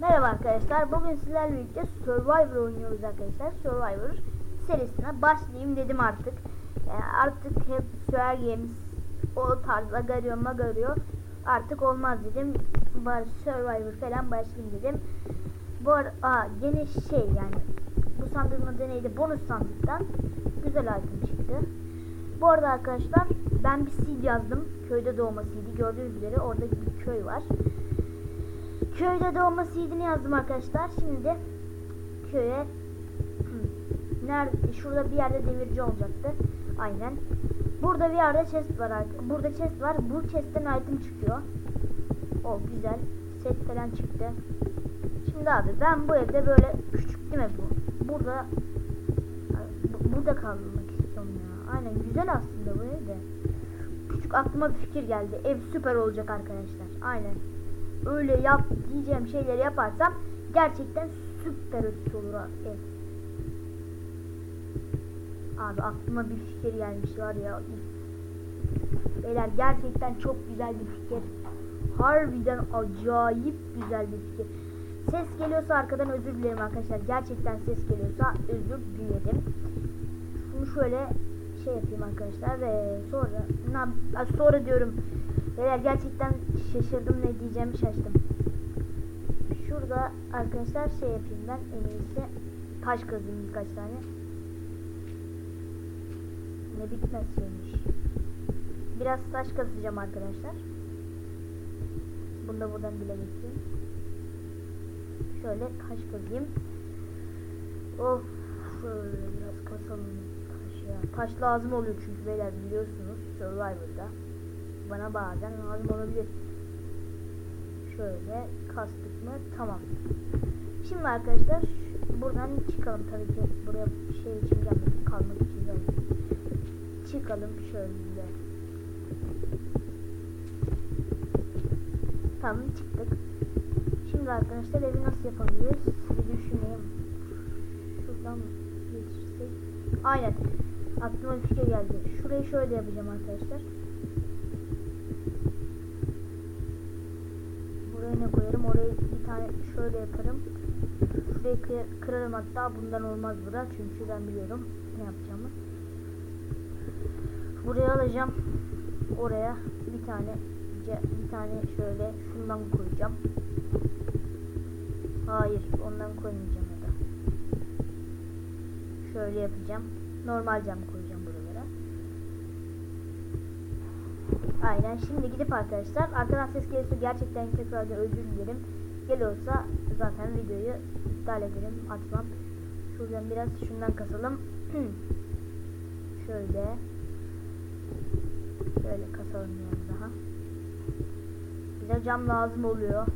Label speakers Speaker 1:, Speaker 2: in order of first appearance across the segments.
Speaker 1: Merhaba arkadaşlar. Bugün sizlerle birlikte Survivor oynuyoruz arkadaşlar. Survivor serisine başlayayım dedim artık. Yani artık hep Survivor Games o tarzda garıyor magarıyor. Artık olmaz dedim. Bari Survivor falan başlayayım dedim. Bu ara, aa, gene şey yani bu sandığın adı neydi? Bonus sandıktan güzel item çıktı. Bu arada arkadaşlar ben bir seed yazdım. Köyde doğma seedi. Gördüğünüz üzere orada bir köy var. Köyde doğma seedini yazdım arkadaşlar. Şimdi köye nerede şurada bir yerde demirci olacaktı. Aynen. Burada bir yerde chest var. Burada chest var. Bu chest'ten item çıkıyor. O güzel. Set falan çıktı. Şimdi abi ben bu evde böyle küçük değil mi bu? Burada bu- burada kalmak istiyorum ya. Aynen güzel aslında bu ev de. Küçük aklıma bir fikir geldi. Ev süper olacak arkadaşlar. Aynen. Öyle yap diyeceğim şeyleri yaparsam gerçekten süper ötesi olur ev. Abi aklıma bir fikir gelmiş var ya. Beyler gerçekten çok güzel bir fikir. Harbiden acayip güzel bir fikir. Ses geliyorsa arkadan özür dilerim arkadaşlar. Gerçekten ses geliyorsa özür dilerim. Şunu şöyle şey yapayım arkadaşlar ve sonra na- sonra diyorum. Beyler gerçekten şaşırdım ne diyeceğimi şaştım. Şurada arkadaşlar şey yapayım ben en iyisi taş kazayım birkaç tane. Ne bitmez şeymiş. Biraz taş kazacağım arkadaşlar. Bunu da buradan dile getireyim. Şöyle taş kazayım. Of şöyle biraz kasalım taş ya. Taş lazım oluyor çünkü beyler biliyorsunuz Survivor'da. Bana bazen lazım olabilir. Şöyle kastık mı? Tamam. Şimdi arkadaşlar buradan çıkalım tabii ki buraya şey için gelmedik kalmak için gelmedik. Çıkalım şöyle. Tamam çıktık. Şimdi arkadaşlar evi nasıl yapabiliriz? Bir düşüneyim. Şuradan geçirsek. Aynen. Aklıma bir fikir geldi. Şurayı şöyle yapacağım arkadaşlar. Buraya ne koyarım? Orayı bir tane şöyle yaparım. Şurayı kı- kırarım hatta. Bundan olmaz bura. Çünkü ben biliyorum ne yapacağımı. Buraya alacağım. Oraya bir tane bir tane şöyle şundan koyacağım. Hayır, ondan koymayacağım ya da. Şöyle yapacağım. Normal cam koyacağım Aynen. Şimdi gidip arkadaşlar arkadan ses gelirse gerçekten tekrardan özür dilerim. Geliyorsa zaten videoyu iptal ederim. Atmam. Şuradan biraz şundan kasalım. Şöyle. Şöyle kasalım biraz daha. Bize cam lazım oluyor.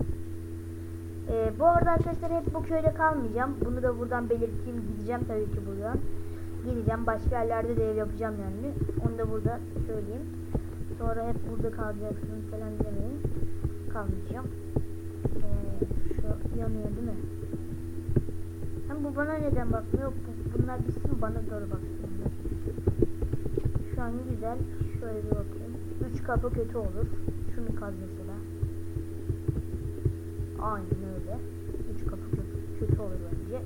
Speaker 1: Ee, bu arada arkadaşlar hep bu köyde kalmayacağım. Bunu da buradan belirteyim. Gideceğim tabii ki buradan. Gideceğim. Başka yerlerde de ev yapacağım yani. Onu da burada söyleyeyim. Sonra hep burada kalacaksın falan demeyin. Kalmayacağım. Ee, şu yanıyor değil mi? Hem bu bana neden bakmıyor? Bu, bunlar bitsin bana doğru baksınlar. Şu an güzel. Şöyle bir bakayım. Üç kapı kötü olur. Şunu kaz mesela. Aynen öyle. Üç kapı kötü, kötü olur bence.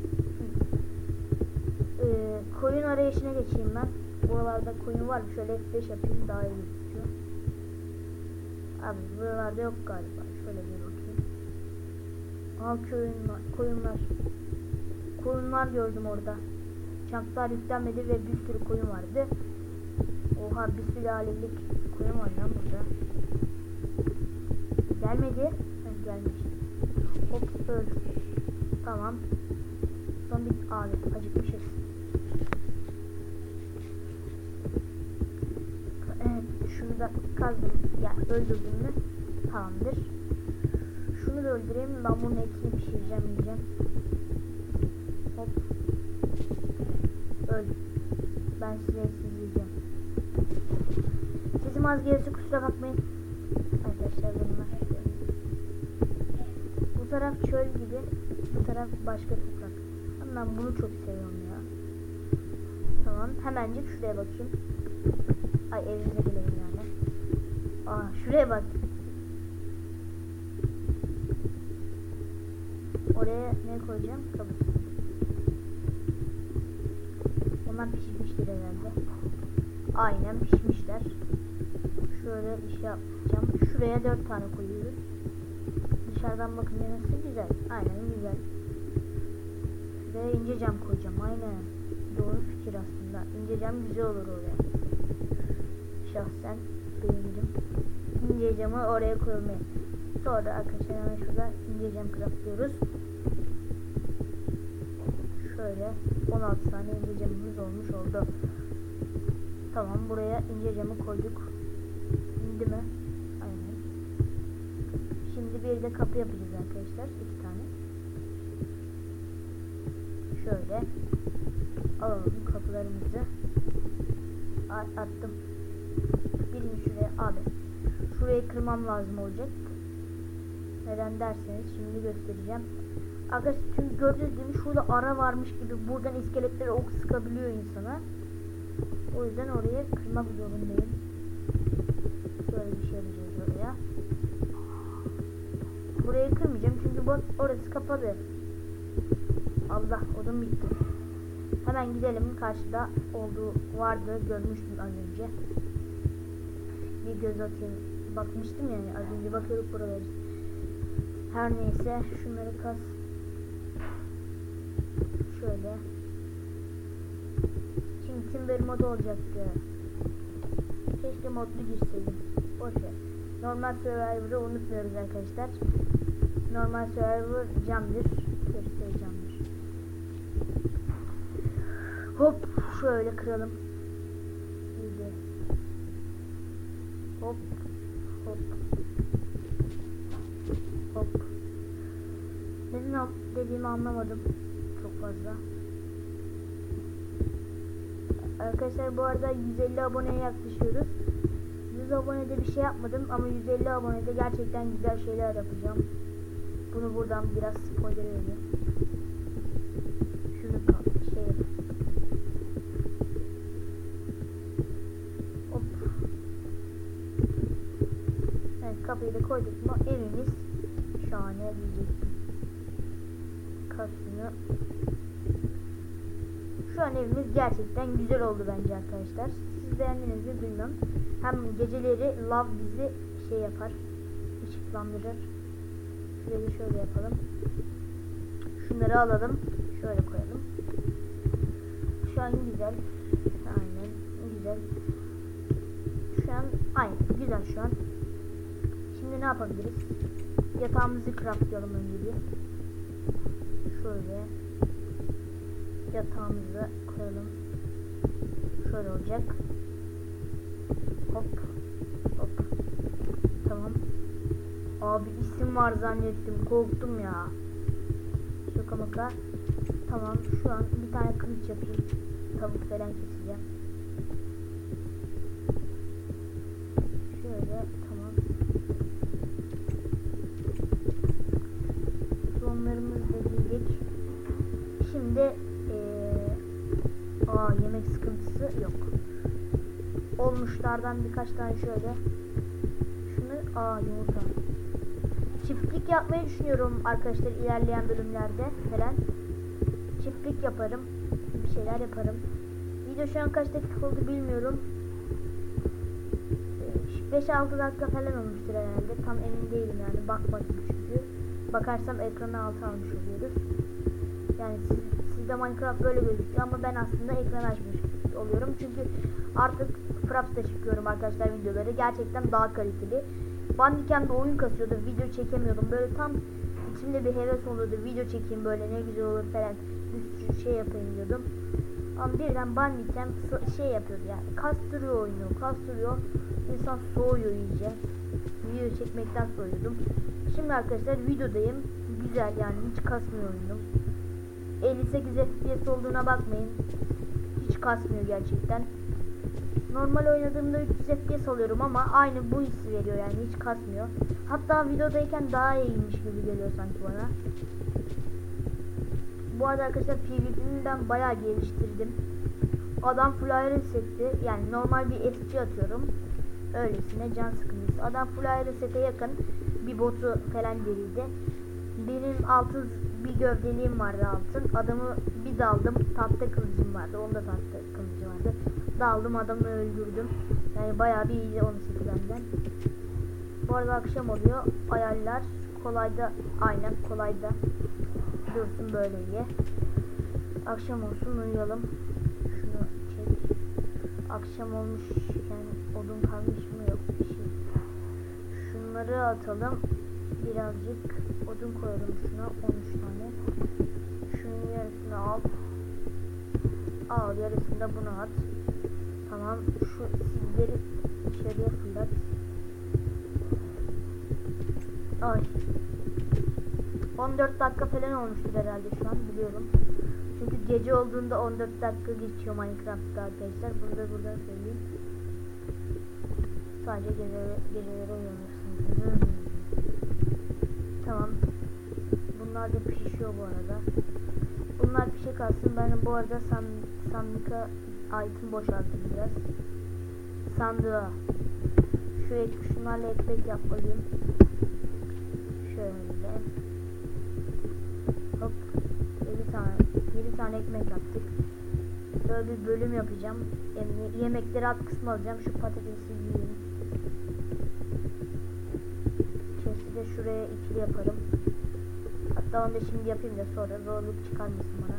Speaker 1: Ee, koyun arayışına geçeyim ben. Buralarda koyun var? Şöyle F5 yapayım daha iyi. Abi buralarda yok galiba. Şöyle bir bakayım. Aa koyun var. Koyunlar. Koyunlar gördüm orada. Çanklar yüklenmedi ve bir sürü koyun vardı. Oha bir sülalelik koyun var lan burada. Gelmedi. Heh, gelmiş. Hop. Tamam. Son bir abi acıkmışız. Evet şunu da kazdım. Ya öldürdüm mü? Tamamdır. Şunu da öldüreyim. Ben bunun etini pişireceğim yiyeceğim. Hop. Öl. Ben size etsiz yiyeceğim. Sesim az gelirse kusura bakmayın. Arkadaşlar bunlar. Bu taraf çöl gibi. Bu taraf başka toprak. Ben bunu çok seviyorum ya. Tamam. Hemencik şuraya bakayım. Ay evimize gelelim yani. Aa şuraya bak. Oraya ne koyacağım? Kabus. Onlar pişirmiştir herhalde. Aynen pişmişler. Şöyle bir şey yapacağım. Şuraya dört tane koyuyoruz. Dışarıdan bakınca nasıl güzel. Aynen güzel. Şuraya ince cam koyacağım. Aynen. Doğru fikir aslında. İnce cam güzel olur oraya. Şahsen beğendim. İnce camı oraya koymayı. Sonra arkadaşlar hemen şurada ince cam craftlıyoruz. Şöyle 16 tane ince camımız olmuş oldu. Tamam buraya ince camı koyduk. İndi mi? Aynen. Şimdi bir de kapı yapacağız arkadaşlar. iki tane. Şöyle alalım kapılarımızı. Attım. Birini şuraya abi. Şurayı kırmam lazım olacak. Neden derseniz şimdi göstereceğim. Arkadaşlar çünkü gördüğünüz gibi şurada ara varmış gibi buradan iskeletlere ok sıkabiliyor insana. O yüzden oraya kırmak zorundayım. Şöyle bir şey yapacağız oraya. Burayı kırmayacağım çünkü bak orası kapalı. Allah odun bitti. Hemen gidelim karşıda olduğu vardı görmüştüm az önce. Bir göz atayım. Bakmıştım yani az önce bakıyorduk buraları. Her neyse şunları kas. Şöyle. Şimdi Timber modu olacaktı. Keşke modlu girseydim. Boşver. Normal Survivor'ı unutmuyoruz arkadaşlar. Normal Survivor camdır. Camdır. Hop şöyle kıralım. İyice. Hop hop. Neden hop dediğimi anlamadım. Çok fazla. Arkadaşlar bu arada 150 aboneye yaklaşıyoruz. 100 abonede bir şey yapmadım ama 150 abonede gerçekten güzel şeyler yapacağım. Bunu buradan biraz spoiler vereyim. Şunu kal- şey Hop. Evet kapıyı da koyduk mu evimiz şahane diyecektim. Kasını şu an evimiz gerçekten güzel oldu bence arkadaşlar. Siz beğendiniz mi bilmiyorum. Hem geceleri love bizi şey yapar. ışıklandırır. Şöyle şöyle yapalım. Şunları alalım. Şöyle koyalım. Şu an güzel. Aynen. Güzel. Şu an aynen. Güzel şu an. Şimdi ne yapabiliriz? Yatağımızı craftlayalım önce bir. Şöyle yatağımızı koyalım. Şöyle olacak. Hop. Hop. Tamam. Abi isim var zannettim. Korktum ya. Şaka maka. Tamam. Şu an bir tane kılıç yapayım. Tavuk falan keseceğim. Şöyle. Tamam. Donlarımızı da giydik. Şimdi eee aa yemek sıkıntısı yok. Olmuşlardan birkaç tane şöyle. Şunu aa yumurta. Çiftlik yapmayı düşünüyorum arkadaşlar ilerleyen bölümlerde falan. Çiftlik yaparım. Bir şeyler yaparım. Video şu an kaç dakika oldu bilmiyorum. Ee, 5-6 dakika falan olmuştur herhalde. Tam emin değilim yani. Bakmadım çünkü. Bakarsam ekranı altı almış oluyoruz. Yani siz, sizde Minecraft böyle gözüküyor ama ben aslında ekran açmış oluyorum. Çünkü artık Fraps'ta çıkıyorum arkadaşlar videoları. Gerçekten daha kaliteli. Bandicam'da oyun kasıyordu. Video çekemiyordum. Böyle tam içimde bir heves oluyordu. Video çekeyim böyle ne güzel olur falan. Bir şey yapayım diyordum. Ama birden Bandicam şey yapıyordu yani. Kastırıyor oyunu. Kastırıyor. İnsan soğuyor iyice. Video çekmekten soğuyordum. Şimdi arkadaşlar videodayım. Güzel yani hiç kasmıyor oyunum. 58 FPS olduğuna bakmayın. Hiç kasmıyor gerçekten. Normal oynadığımda 300 FPS alıyorum ama aynı bu hissi veriyor yani hiç kasmıyor. Hatta videodayken daha iyiymiş gibi geliyor sanki bana. Bu arada arkadaşlar PvP'mi ben bayağı geliştirdim. Adam flyer setti. Yani normal bir SC atıyorum. Öylesine can sıkıntısı. Adam flyer sete yakın bir botu falan deliydi. Benim 6 bir gövdeliğim vardı altın. Adamı bir daldım. Tahta kılıcım vardı. Onda tahta kılıcı vardı. Daldım adamı öldürdüm. Yani bayağı bir iyiydi onun seti benden. Bu arada akşam oluyor. Ayarlar kolayda aynen kolayda dursun böyle iyi. Akşam olsun uyuyalım. Şunu çek. Akşam olmuş yani odun kalmış mı yok bir şey. Şunları atalım. Birazcık odun koyalım şuna 13 tane. Şunun yarısını al. Al yarısını da buna at. Tamam şu sizleri içeriye fırlat. Ay. 14 dakika falan olmuştur herhalde şu an biliyorum. Çünkü gece olduğunda 14 dakika geçiyor Minecraft'ta arkadaşlar. Bunu da buradan söyleyeyim. Sadece gece, geceleri uyanırsınız. Tamam. Bunlar da pişiyor bu arada. Bunlar pişe kalsın. Ben bu arada san, sandıka item boşaltacağız. Sandığa. Şu ek, şunlarla ekmek yapmalıyım. Şöyle. Hop. 7 tane 7 tane ekmek yaptık. Böyle bir bölüm yapacağım. Yem- Yemekleri alt kısmı alacağım. Şu patatesi yiyeyim. De şuraya ikili yaparım. Hatta onu da şimdi yapayım da sonra zorluk çıkarmasın bana.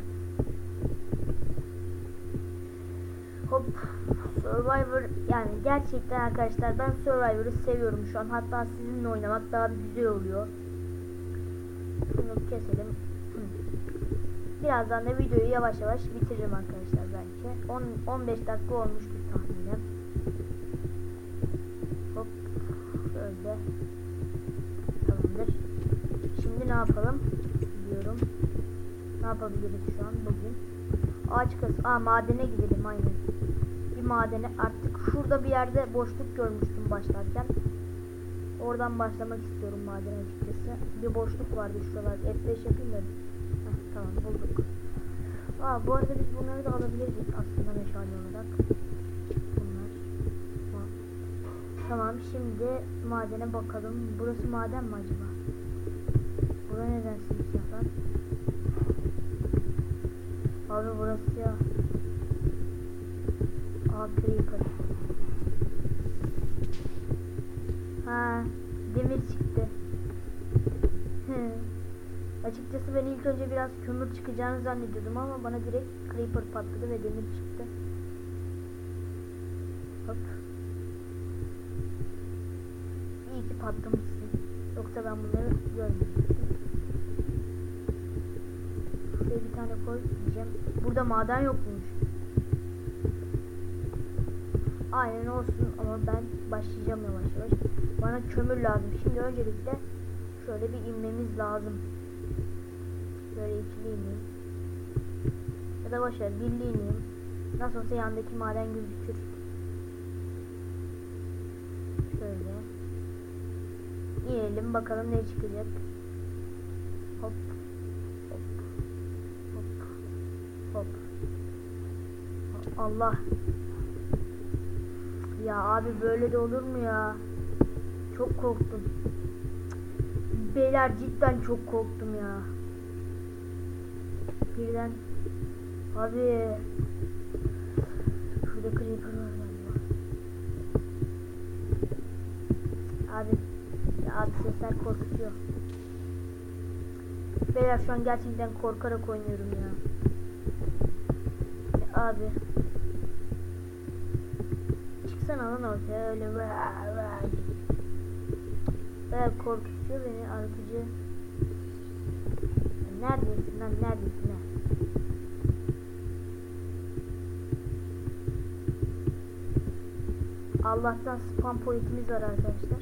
Speaker 1: Hop. Survivor yani gerçekten arkadaşlar ben Survivor'ı seviyorum şu an. Hatta sizinle oynamak daha güzel oluyor. Şunu keselim. Birazdan da videoyu yavaş yavaş bitiririm arkadaşlar belki. 10 15 dakika olmuştur tahminen. Hop. Şöyle. Ne yapalım? Diyorum. Ne yapabiliriz şu an bugün? Ağaç kas. Aa madene gidelim aynen. Bir madene artık şurada bir yerde boşluk görmüştüm başlarken. Oradan başlamak istiyorum maden açıkçası. Bir boşluk vardı şuralar. F5 yapayım da. Heh, tamam bulduk. Aa bu arada biz bunları da alabilirdik aslında meşale olarak. Bunlar. Tamam şimdi madene bakalım. Burası maden mi acaba? Bura neden simsiyah lan? Abi burası ya. Aa creeper. Ha, demir çıktı. Açıkçası ben ilk önce biraz kömür çıkacağını zannediyordum ama bana direkt creeper patladı ve demir çıktı. Hop. İyi ki patlamışsın. Yoksa ben bunları görmeyecektim. Şuraya bir tane koy diyeceğim. Burada maden yokmuş. Aynen olsun ama ben başlayacağım yavaş yavaş. Bana kömür lazım. Şimdi öncelikle şöyle bir inmemiz lazım. Böyle ikili ineyim. Ya da boşver birli ineyim. Nasıl olsa yandaki maden gözükür. İnelim bakalım ne çıkacak. Hop. Hop. Hop. Hop. Allah. Ya abi böyle de olur mu ya? Çok korktum. Beyler cidden çok korktum ya. Birden abi şurada creeper var galiba. Abi abi sesler korkutuyor. Beyler şu an gerçekten korkarak oynuyorum ya. ya abi çıksana lan ortaya öyle. Bayağı korkutuyor beni arkıcı. Ya Neredesin lan neredesin ha? Allah'tan spam pointimiz var arkadaşlar.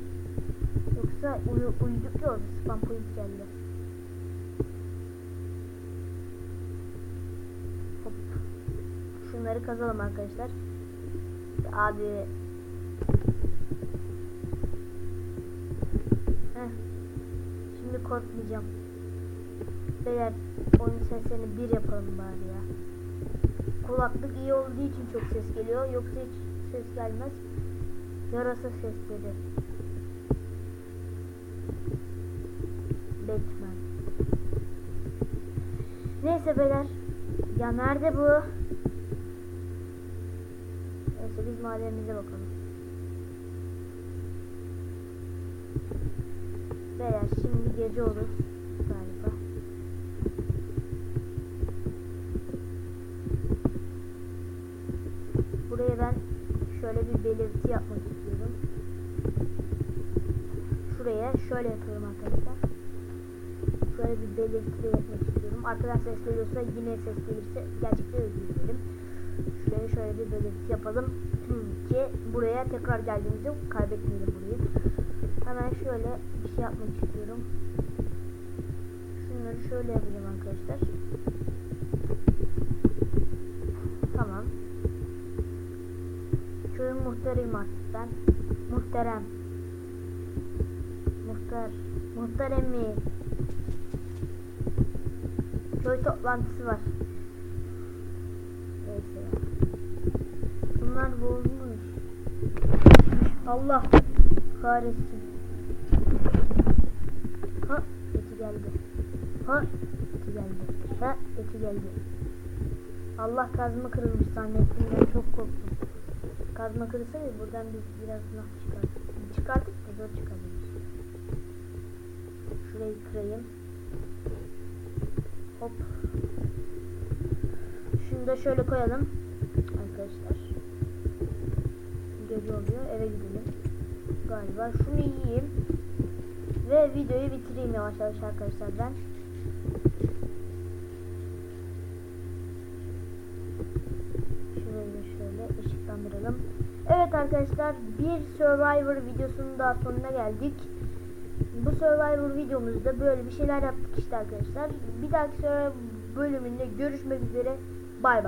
Speaker 1: Yoksa uyu, uyuduk ya orada spam point geldi. Hop. Şunları kazalım arkadaşlar. Abi Heh. Şimdi korkmayacağım. Beyler oyun seslerini bir yapalım bari ya. Kulaklık iyi olduğu için çok ses geliyor. Yoksa hiç ses gelmez. Yarasa sesleri. Neyse beyler. Ya nerede bu? Neyse biz madenimize bakalım. Beyler şimdi gece olur galiba. Buraya ben şöyle bir belirti yapmak istiyorum. Şuraya şöyle yapıyorum arkadaşlar. Bir belirti de yapmak istiyorum. Arkadan ses geliyorsa yine ses gelirse gerçekten özür dilerim. Şuraya şöyle bir belirti yapalım ki buraya tekrar geldiğimizde kaybetmeyelim burayı. Hemen şöyle bir şey yapmak istiyorum. Şunları şöyle yapacağım arkadaşlar. Tamam. Köyün muhtarıyım artık ben. Muhterem. Muhtar. Muhterem mi? Köy toplantısı var. Neyse. Bunlar bozmuş. Allah kahretsin. Ha eti geldi. Ha eti geldi. Ha eti geldi. Allah kazma kırılmış zannettim ben çok korktum. Kazma kırılsaydı buradan biz biraz nah çıkardık. Çıkardık da zor çıkardık. Şurayı kırayım. Hop. Şunu da şöyle koyalım. Arkadaşlar. Gece oluyor. Eve gidelim. Galiba. Şunu yiyeyim. Ve videoyu bitireyim yavaş yavaş arkadaşlar ben. Şurayı şöyle ışıklandıralım. Evet arkadaşlar bir Survivor videosunun daha sonuna geldik. Bu Survivor videomuzda böyle bir şeyler yaptık işte arkadaşlar. Bir dahaki Survivor bölümünde görüşmek üzere. Bay bay.